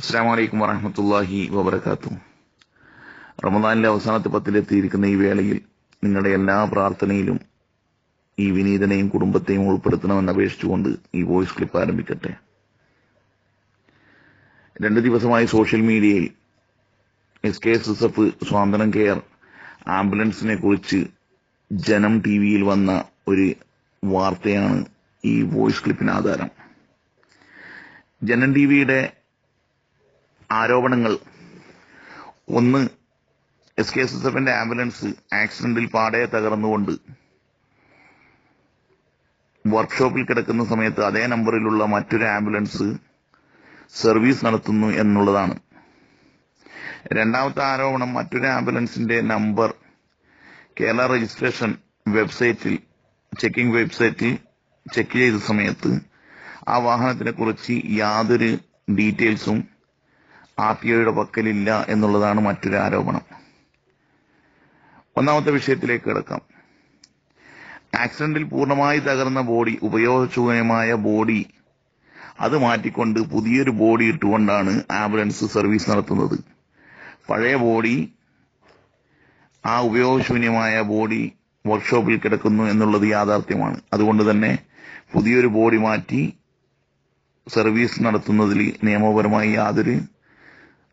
അസ്സാം വലൈക്കും വറഹമത്തല്ലാഹി വബർക്കാത്തു റമദാനിലെ അവസാനത്തെ പത്തിലെത്തിയിരിക്കുന്ന ഈ വേളയിൽ നിങ്ങളുടെ എല്ലാ പ്രാർത്ഥനയിലും ഈ വിനീതനെയും കുടുംബത്തെയും ഉൾപ്പെടുത്തണമെന്ന് അപേക്ഷിച്ചുകൊണ്ട് ഈ വോയിസ് ക്ലിപ്പ് ആരംഭിക്കട്ടെ. രണ്ട് ദിവസമായി സോഷ്യൽ മീഡിയയിൽ S K S S F സ്വാതന്ത്ര്യം കെയർ ആംബുലൻസിനെ കുറിച്ച് ജനം ടി വിയിൽ വന്ന ഒരു വാർത്തയാണ് ഈ വോയിസ് ക്ലിപ്പിന് ആധാരം. ജനം ടി വിയുടെ ആരോപണങ്ങൾ. ഒന്ന് എസ് കെ എസ് എസ് എഫിന്റെ ആംബുലൻസ് ആക്സിഡന്റിൽ പാടെ തകർന്നുകൊണ്ട് വർക്ക്ഷോപ്പിൽ കിടക്കുന്ന സമയത്ത് അതേ നമ്പറിലുള്ള മറ്റൊരു ആംബുലൻസ് സർവീസ് നടത്തുന്നു എന്നുള്ളതാണ്. രണ്ടാമത്തെ ആരോപണം മറ്റൊരു ആംബുലൻസിന്റെ നമ്പർ കേരള രജിസ്ട്രേഷൻ വെബ്സൈറ്റിൽ ചെക്കിംഗ് വെബ്സൈറ്റിൽ ചെക്ക് ചെയ്ത സമയത്ത് ആ വാഹനത്തിനെ കുറിച്ച് യാതൊരു ഡീറ്റെയിൽസും ആർ ടി ഒയുടെ പക്കലില്ല എന്നുള്ളതാണ് മറ്റൊരു ആരോപണം. ഒന്നാമത്തെ വിഷയത്തിലേക്ക് കിടക്കാം. ആക്സിഡന്റിൽ പൂർണമായി തകർന്ന ബോഡി ഉപയോഗശൂന്യമായ ബോഡി അത് മാറ്റിക്കൊണ്ട് പുതിയൊരു ബോഡി ഇട്ടുകൊണ്ടാണ് ആംബുലൻസ് സർവീസ് നടത്തുന്നത്. പഴയ ബോഡി ആ ഉപയോഗശൂന്യമായ ബോഡി വർക്ക്ഷോപ്പിൽ കിടക്കുന്നു എന്നുള്ളത് യാഥാർത്ഥ്യമാണ്. അതുകൊണ്ട് തന്നെ പുതിയൊരു ബോഡി മാറ്റി സർവീസ് നടത്തുന്നതിൽ നിയമപരമായി യാതൊരു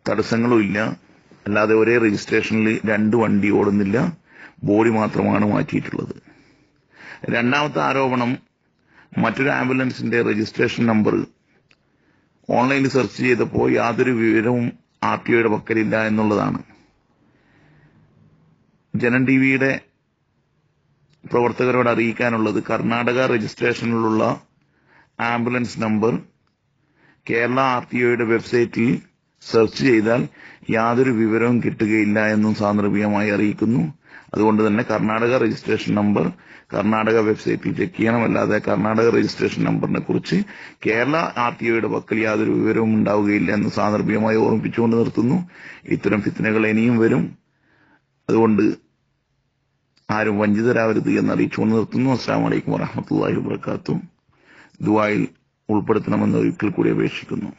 തടസ്സങ്ങളും ഇല്ല. അല്ലാതെ ഒരേ രജിസ്ട്രേഷനിൽ രണ്ട് വണ്ടി ഓടുന്നില്ല. ബോഡി മാത്രമാണ് മാറ്റിയിട്ടുള്ളത്. രണ്ടാമത്തെ ആരോപണം മറ്റൊരു ആംബുലൻസിന്റെ രജിസ്ട്രേഷൻ നമ്പർ ഓൺലൈനിൽ സെർച്ച് ചെയ്തപ്പോൾ യാതൊരു വിവരവും ആർ ടി ഒയുടെ പക്കലില്ല എന്നുള്ളതാണ്. ജനൻ ടി വിയുടെ പ്രവർത്തകരോട് അറിയിക്കാനുള്ളത് Karnataka രജിസ്ട്രേഷനിലുള്ള ambulance number Kerala R T ഒയുടെ വെബ്സൈറ്റിൽ സെർച്ച് ചെയ്താൽ യാതൊരു വിവരവും കിട്ടുകയില്ല എന്നും സാന്ദർഭികമായി അറിയിക്കുന്നു. അതുകൊണ്ട് തന്നെ കർണാടക രജിസ്ട്രേഷൻ നമ്പർ കർണാടക വെബ്സൈറ്റിൽ ചെക്ക് ചെയ്യണം അല്ലാതെ കർണാടക രജിസ്ട്രേഷൻ നമ്പറിനെ കുറിച്ച് കേരള ആർ ടി ഒയുടെ പക്കൽ യാതൊരു വിവരവും ഉണ്ടാവുകയില്ല എന്ന് സാന്ദർഭികമായി ഓർമ്മിപ്പിച്ചുകൊണ്ട് നിർത്തുന്നു. ഇത്തരം ഫിത്തനകൾ ഇനിയും വരും. അതുകൊണ്ട് ആരും വഞ്ചിതരാവരുത് എന്ന് അറിയിച്ചുകൊണ്ട് നിർത്തുന്നു. അസ്സാം വലൈക്കും വറഹമത്തല്ലാഹി വാത്തു ദുബായിൽ ഉൾപ്പെടുത്തണമെന്ന് ഒരിക്കൽ കൂടി അപേക്ഷിക്കുന്നു.